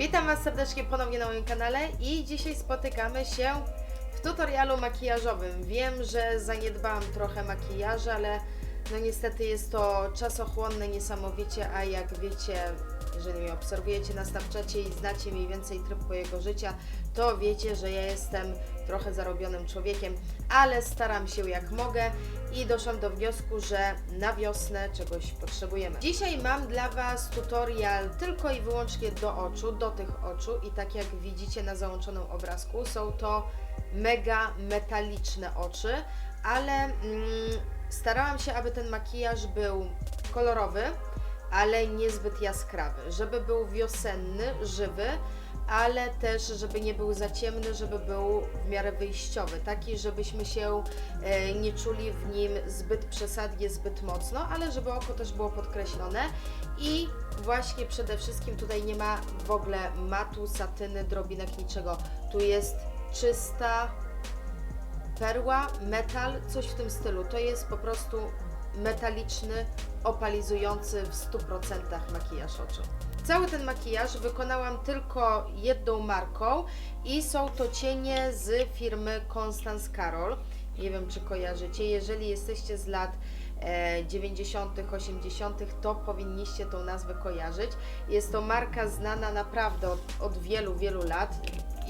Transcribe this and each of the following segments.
Witam Was serdecznie ponownie na moim kanale i dzisiaj spotykamy się w tutorialu makijażowym. Wiem, że zaniedbałam trochę makijaża, ale no niestety jest to czasochłonne niesamowicie, a jak wiecie, jeżeli mnie obserwujecie na Snapchacie i znacie mniej więcej tryb mojego życia, to wiecie, że ja jestem trochę zarobionym człowiekiem, ale staram się jak mogę i doszłam do wniosku, że na wiosnę czegoś potrzebujemy. Dzisiaj mam dla Was tutorial tylko i wyłącznie do oczu, do tych oczu i tak jak widzicie na załączonym obrazku, są to mega metaliczne oczy, ale mm, starałam się, aby ten makijaż był kolorowy, ale niezbyt jaskrawy, żeby był wiosenny, żywy, ale też, żeby nie był za ciemny, żeby był w miarę wyjściowy, taki, żebyśmy się e, nie czuli w nim zbyt przesadnie, zbyt mocno, ale żeby oko też było podkreślone i właśnie przede wszystkim tutaj nie ma w ogóle matu, satyny, drobinek, niczego. Tu jest czysta perła, metal, coś w tym stylu. To jest po prostu metaliczny, opalizujący w 100% makijaż oczu. Cały ten makijaż wykonałam tylko jedną marką i są to cienie z firmy Constance Carol. Nie wiem, czy kojarzycie. Jeżeli jesteście z lat e, 90., 80., to powinniście tą nazwę kojarzyć. Jest to marka znana naprawdę od, od wielu, wielu lat.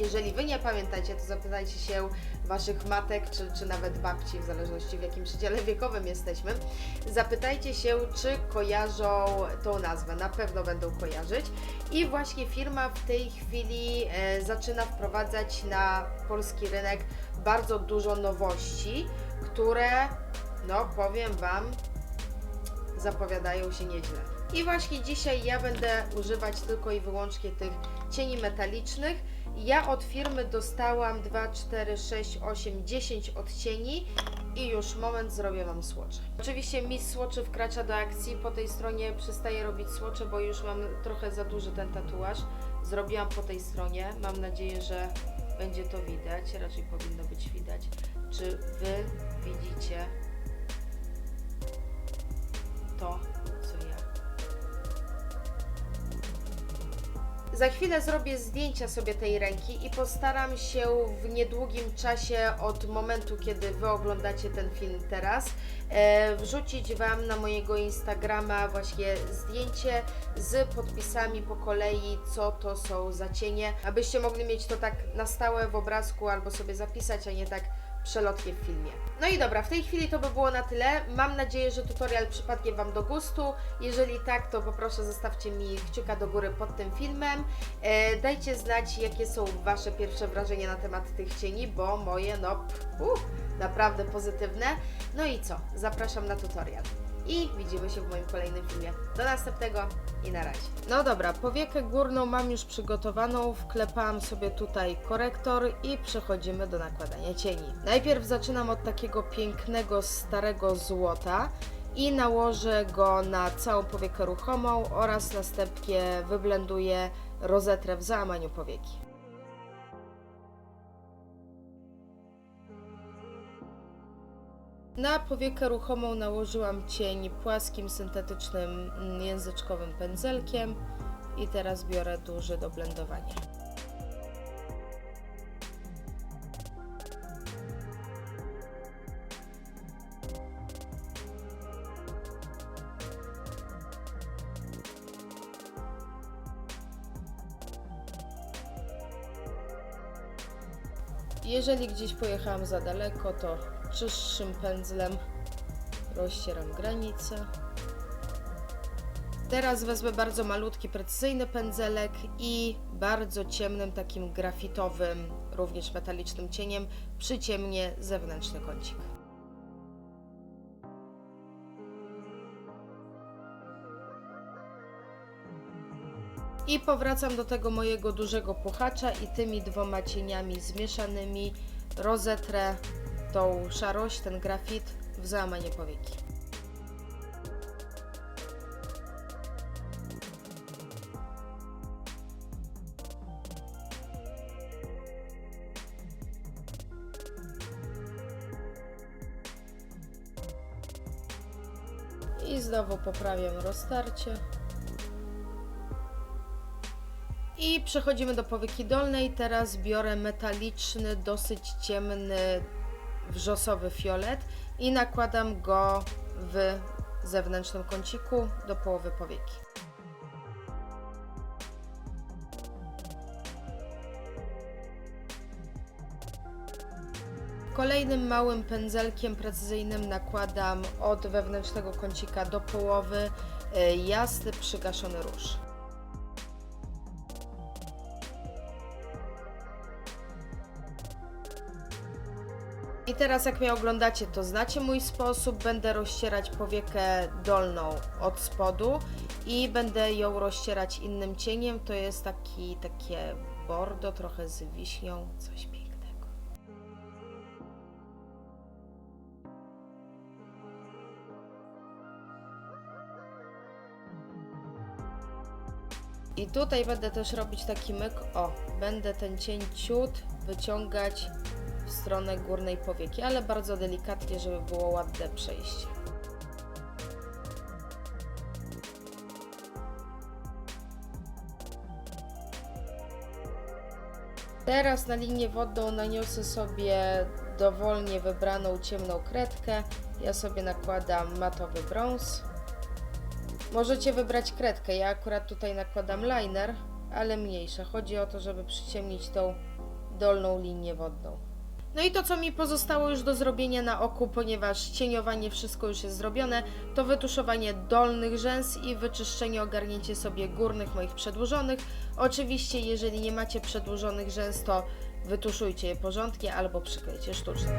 Jeżeli Wy nie pamiętacie, to zapytajcie się Waszych matek, czy, czy nawet babci, w zależności w jakim przedziale wiekowym jesteśmy. Zapytajcie się, czy kojarzą tą nazwę. Na pewno będą kojarzyć. I właśnie firma w tej chwili e, zaczyna wprowadzać na polski rynek bardzo dużo nowości, które, no powiem Wam, zapowiadają się nieźle. I właśnie dzisiaj ja będę używać tylko i wyłącznie tych cieni metalicznych. Ja od firmy dostałam 2, 4, 6, 8, 10 odcieni i już moment zrobię Wam słocze. Oczywiście Miss Słoczy wkracza do akcji, po tej stronie przestaję robić słocze, bo już mam trochę za duży ten tatuaż. Zrobiłam po tej stronie, mam nadzieję, że będzie to widać, raczej powinno być widać. Czy Wy widzicie to, Za chwilę zrobię zdjęcia sobie tej ręki i postaram się w niedługim czasie od momentu, kiedy Wy oglądacie ten film teraz, e, wrzucić Wam na mojego Instagrama właśnie zdjęcie z podpisami po kolei, co to są za cienie, abyście mogli mieć to tak na stałe w obrazku albo sobie zapisać, a nie tak przelotnie w filmie. No i dobra, w tej chwili to by było na tyle. Mam nadzieję, że tutorial przypadnie Wam do gustu. Jeżeli tak, to poproszę zostawcie mi kciuka do góry pod tym filmem. E, dajcie znać, jakie są Wasze pierwsze wrażenia na temat tych cieni, bo moje, no, uh, naprawdę pozytywne. No i co? Zapraszam na tutorial. I widzimy się w moim kolejnym filmie. Do następnego i na razie. No dobra, powiekę górną mam już przygotowaną. Wklepałam sobie tutaj korektor i przechodzimy do nakładania cieni. Najpierw zaczynam od takiego pięknego, starego złota i nałożę go na całą powiekę ruchomą oraz następnie wyblenduję rozetrę w załamaniu powieki. Na powiekę ruchomą nałożyłam cień płaskim, syntetycznym, mm, języczkowym pędzelkiem i teraz biorę duży do blendowania. Jeżeli gdzieś pojechałam za daleko, to czystszym pędzlem rozcieram granicę. Teraz wezmę bardzo malutki, precyzyjny pędzelek i bardzo ciemnym, takim grafitowym, również metalicznym cieniem przyciemnię zewnętrzny kącik. I powracam do tego mojego dużego puchacza i tymi dwoma cieniami zmieszanymi rozetrę tą szarość, ten grafit w załamanie powieki. I znowu poprawiam roztarcie. I przechodzimy do powieki dolnej. Teraz biorę metaliczny, dosyć ciemny, wrzosowy fiolet i nakładam go w zewnętrznym kąciku do połowy powieki. Kolejnym małym pędzelkiem precyzyjnym nakładam od wewnętrznego kącika do połowy y, jasny przygaszony róż. I teraz jak mnie oglądacie, to znacie mój sposób. Będę rozcierać powiekę dolną od spodu i będę ją rozcierać innym cieniem. To jest taki, takie bordo, trochę z wiśnią, coś pięknego. I tutaj będę też robić taki myk. O, będę ten cień ciut wyciągać w stronę górnej powieki, ale bardzo delikatnie, żeby było ładne przejście. Teraz na linię wodną naniosę sobie dowolnie wybraną ciemną kredkę. Ja sobie nakładam matowy brąz. Możecie wybrać kredkę. Ja akurat tutaj nakładam liner, ale mniejsze. Chodzi o to, żeby przyciemnić tą dolną linię wodną. No i to, co mi pozostało już do zrobienia na oku, ponieważ cieniowanie wszystko już jest zrobione, to wytuszowanie dolnych rzęs i wyczyszczenie, ogarnięcie sobie górnych moich przedłużonych. Oczywiście, jeżeli nie macie przedłużonych rzęs, to wytuszujcie je porządnie albo przyklejcie sztucznie.